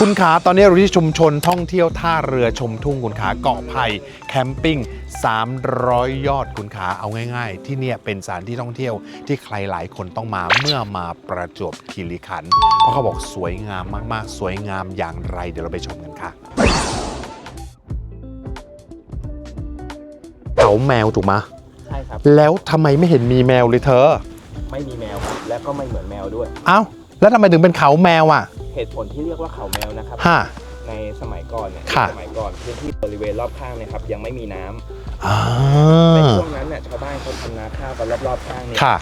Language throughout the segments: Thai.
คุณขาตอนนี้เราที่ชุมชนท่องเที่ยวท่าเรือชมทุ่งคุณขาเกาะไผ่แคมปิ้ง 300 ยอดคุณขาเอาง่าย ๆ ที่เนี่ยเป็นสถานที่ท่องเที่ยวที่ใครหลายคนต้องมาเมื่อมาประจวบคีรีขันธ์เพราะเขาบอกสวยงามมากๆ สวยงามอย่างไร เดี๋ยวเราไปชมกันค่ะเขาแมวถูกไหมะใช่ครับ แล้วทำไมไม่เห็นมีแมวเลยเธอ ไม่มีแมวครับและก็ไม่เหมือนแมวด้วย เอ้าแล้วทำไมถึงเป็นเขาแมวอะ เหตุผลที่เรียกว่าเขาแมวนะครับฮะในสมัยก่อนเนี่ยค่ะ สมัยก่อนพื้นที่บริเวณรอบข้างเนี่ยครับ ยังไม่มีน้ำอ่าในช่วงนั้นเนี่ยชาวบ้านเขาทำนาข้าวกันรอบๆข้างเนี่ยค่ะ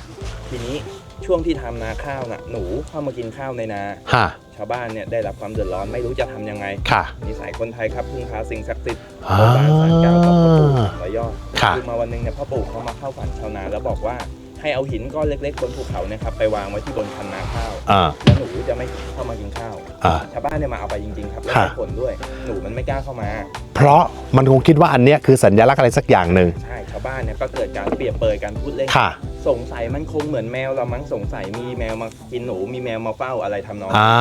ทีนี้ช่วงที่ทำนาข้าวน่ะหนูเข้ามากินข้าวในนาฮะชาวบ้านเนี่ยได้รับความเดือดร้อนไม่รู้จะทำยังไง ค่ะ นิสัยคนไทยครับพึ่งพาสิ่งศักดิ์สิทธิ์อ่าโบราณศาลเก่ากับพ่อปู่ร้อยยอดค่ะคือมาวันหนึงเนี่ยพ่อปู่เขามาเข้าฝันชาวนาแล้วบอกว่า ให้เอาหินก้อนเล็กๆบนภูเขาเนี่ยครับไปวางไว้ที่บนคันนาข้าว อ่า แล้วหนูจะไม่เข้ามากินข้าว อ่า ชาวบ้านเนี่ยมาเอาไปจริงๆครับ แล้วค่ะ ได้ผลด้วย หนูมันไม่กล้าเข้ามา เพราะมันคงคิดว่าอันเนี้ยคือสัญลักษณ์อะไรสักอย่างหนึ่ง ใช่ ชาวบ้านเนี่ยก็เกิดการเปรียบเปรยการพูดเล่น ค่ะ สงสัยมันคงเหมือนแมวเรามั้งสงสัยมีแมวมากินหนู มีแมวมาเฝ้าอะไรทำนองอ่า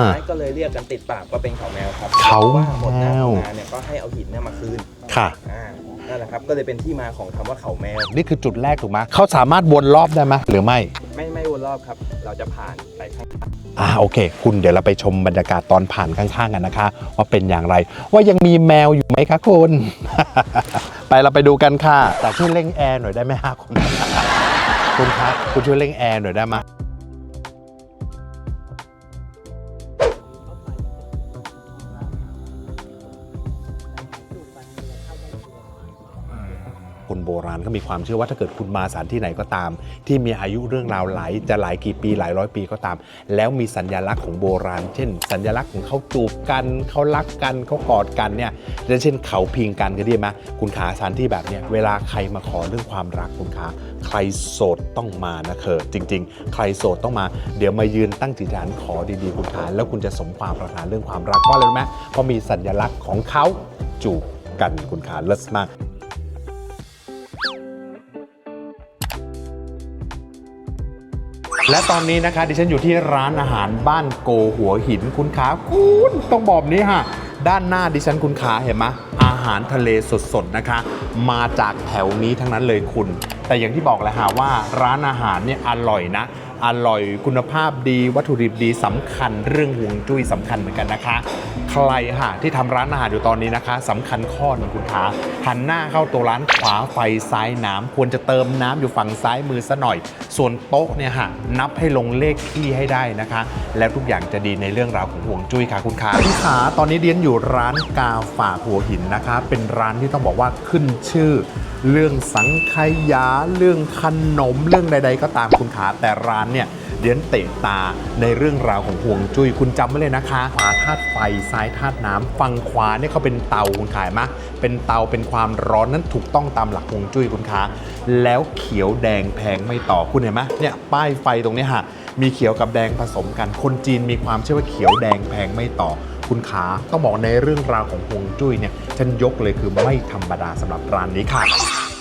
สุดท้ายก็เลยเรียกกันติดปากว่าเป็นเขาแมวครับเขาว่าหมดหน้าแมวทำงานเนี่ยก็ให้เอาหินเนี่ยมาคืน ค่ะ อ่า นั่นแหละครับก็เลยเป็นที่มาของคำว่าเขาแมว นี่คือจุดแรกถูกไหมเขาสามารถวนรอบได้ไหมหรือไม่ ไม่ไม่วนรอบครับ เราจะผ่านไปข้าง อ่าโอเค คุณเดี๋ยวเราไปชมบรรยากาศตอนผ่านข้างๆกันนะคะ ว่าเป็นอย่างไร ว่ายังมีแมวอยู่ไหมคะคุณ ไปเราไปดูกันค่ะ แต่ช่วยเร่งแอร์หน่อยได้ไหมฮะคุณ คุณคะคุณช่วยเร่งแอร์หน่อยได้ไหม โบราณก็มีความเชื่อว่าถ้าเกิดคุณมาสถานที่ไหนก็ตาม ที่มีอายุเรื่องราวหลายจะหลายกี่ปีหลายร้อยปีก็ตาม แล้วมีสัญลักษณ์ของโบราณ เช่น สัญลักษณ์ของเขาจูบกันเขารักกันเขากอดกันเนี่ยและเช่นเขาพิงกันก็ไดีไหมคุณขาสถานที่แบบเนี้ยเวลาใครมาขอเรื่องความรักคุณขาใครโสดต้องมานะเคอจริง ๆ ใครโสดต้องมา เดี๋ยวมายืนตั้งจิตฐานขอดีๆคุณขาแล้วคุณจะสมความปรารถนาเรื่องความรักเพราะอะไรรู้ไหมเพราะมีสัญลักษณ์ของเขาจูบกันคุณขาเลิศมาก และตอนนี้นะคะดิฉันอยู่ที่ร้านอาหารบ้านโกหัวหินคุณขาคุณต้องบอกนี้ค่ะ ด้านหน้าดิฉันคุณขาเห็นไหมอาหารทะเลสดๆนะคะ มาจากแถวนี้ทั้งนั้นเลยคุณ แต่อย่างที่บอกแหละค่ะว่าร้านอาหารเนี่ยอร่อยนะ อร่อยคุณภาพดีวัตถุดิบดีสำคัญเรื่องห่วงจุ้ยสำคัญเหมือนกันนะคะ รค่ะที่ทำร้านอาหารอยู่ตอนนี้นะคะสำคัญข้อหนึงคุณขาหันหน้าเข้าตัวร้านขวาไฟซ้ายน้ำควรจะเติมน้ำอยู่ฝั่งซ้ายมือซะหน่อย ส่วนโต๊ะเนี่ยค่ะนับให้ลงเลขที่ให้ได้นะคะ แล้วทุกอย่างจะดีในเรื่องราวของห่วงจุ้ยค่ะคุณขาคุณขาตอนนี้เดียนอยู่ร้านกาฝากหัวหินนะคะ เป็นร้านที่ต้องบอกว่าขึ้นชื่อ เรื่องสังขยาเรื่องขนมเรื่องใด ๆ ก็ตามคุณขาแต่ร้านเนี่ยเดียนเตะตาในเรื่องราวของห่วงจุ้ยคุณจำไว้เลยนะคะขวาธาตุไฟซ้ายธาตุน้ำฝั่งขวาเนี่ยเขาเป็นเตาคุณขายมะเป็นเตาเป็นความร้อนนั้นถูกต้องตามหลักห่วงจุ้ยคุณขาแล้วเขียวแดงแพงไม่ต่อคุณเห็นไหมเนี่ยป้ายไฟตรงนี้ฮะมีเขียวกับแดงผสมกัน คนจีนมีความเชื่อว่าเขียวแดงแพงไม่ต่อคุณขาต้องบอกในเรื่องราวของฮวงจุ้ยเนี่ยฉันยกเลยคือไม่ธรรมดาสำหรับร้านนี้ค่ะ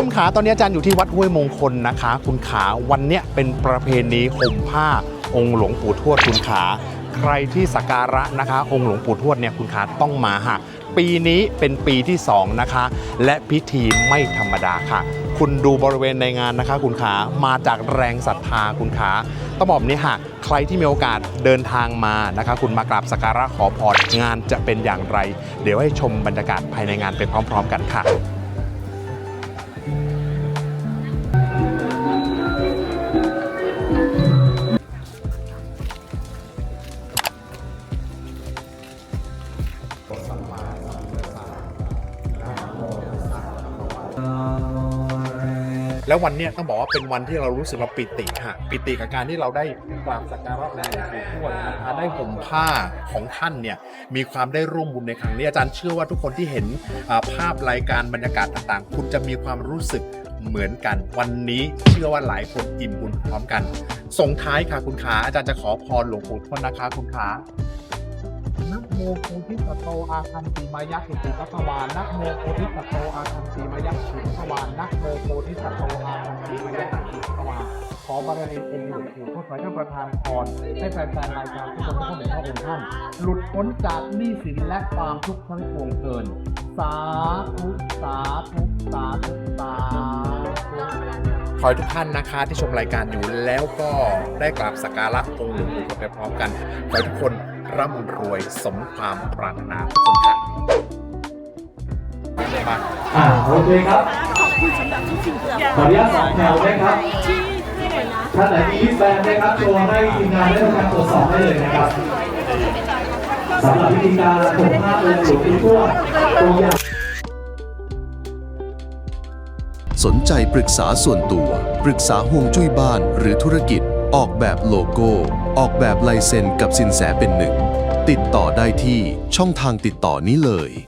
ชมขาตอนนี้อาจารย์อยู่ที่วัดห้วยมงคลนะคะ คุณขาวันเนี้ยเป็นประเพณีห่มผ้าองค์หลวงปู่ทวดคุณขา ใครที่สักการะนะคะ องค์หลวงปู่ทวดเนี่ยคุณขาต้องมาค่ะ ปีนี้เป็นปีที่สองนะคะ และพิธีไม่ธรรมดาค่ะ คุณดูบริเวณในงานนะคะ คุณขามาจากแรงศรัทธาคุณขาต้องบอกนี้ค่ะใครที่มีโอกาสเดินทางมานะคะ คุณมากราบสักการะขอพรงานจะเป็นอย่างไร เดี๋ยวให้ชมบรรยากาศภายในงานไปพร้อม ๆ กันค่ะ แล้ววันเนี้ยต้องบอกว่าเป็นวันที่เรารู้สึกเราปิติค่ะ ปิติกับการที่เราได้กราบสักการะองค์หลวงปู่ทวดนะคะได้ห่มผ้าของท่านเนี่ยมีความได้ร่วมบุญในครั้งนี้อาจารย์เชื่อว่าทุกคนที่เห็นภาพรายการบรรยากาศต่างๆ คุณจะมีความรู้สึกเหมือนกัน วันนี้เชื่อว่าหลายคนอิ่มบุญพร้อมกัน ส่งท้ายค่ะคุณขาอาจารย์จะขอพรหลวงปู่ทวดนะคะคุณขาโมโพธิสัตโตอาคันติมายักขุติพัทวานนะโมโพธิสัตโตอาคันติมายักขุติพัทวา นนะโมโพธิสัตว์โตอาคันติมายักขุติพัทวานขอบารมีองค์หลวงปู่ทวดขอให้าประทานพรให้แฟนๆรายการทุกคนเข้าถึงพระองค์ท่าน หลุดพ้นจากหนี้สินและความทุกข์ทั้งปวงเกิน สาธุสาธุสาธุสาธุขอให้ทุกท่านนะคะที่ชมรายการอยู่แล้วก็ได้กราบสักการะองค์หลวงปู่ไปพร้อมกัน ขอให้ทุกคนร่ำรวยสมความปรารถนาทุกคนค่ะมาอ่าโอเคครับ คุณสำหรับทุกสิ่งทุกอย่างขออนุญาตสองแถวนะครับ ที่ที่ไหนนะท่านไหนมีลิสต์แบนนะครับโชว์ให้ทีมงานได้ทำการตรวจสอบได้เลยนะครับสำหรับพิธีการส่งภาพองค์หลวงปู่ทวดตัวอย่าง สนใจปรึกษาส่วนตัว ปรึกษาห่วงจุ้ยบ้านหรือธุรกิจ ออกแบบโลโก้ ออกแบบลายเซ็นกับสินแสเป็นหนึ่ง ติดต่อได้ที่ช่องทางติดต่อนี้เลย